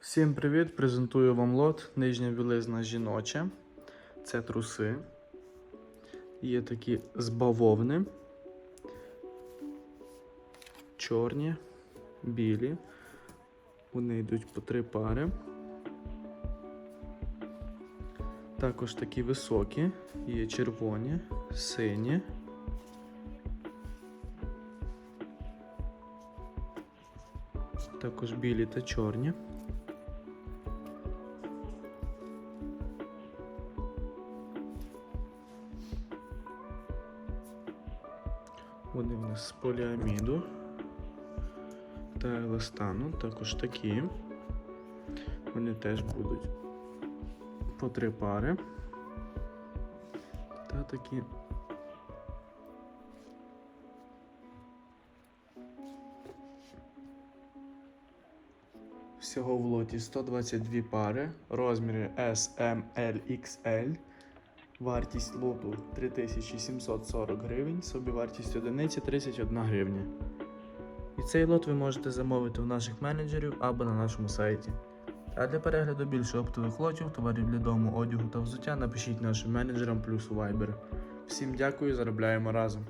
Всім привіт! Презентую вам лот. Нижня білизна жіноча. Це труси. Є такі з бавовни. Чорні, білі. Вони йдуть по три пари. Також такі високі. Є червоні, сині. Також білі та чорні. Вони в нас з поліаміду та еластану, також такі. Вони теж будуть по три пари. Та такі. Всього в лоті 122 пари, розміри S, M, L, XL. Вартість лоту 3740 гривень, собівартість одиниці 31 гривня. І цей лот ви можете замовити у наших менеджерів або на нашому сайті. А для перегляду більше оптових лотів, товарів для дому, одягу та взуття напишіть нашим менеджерам плюс у Viber. Всім дякую, заробляємо разом.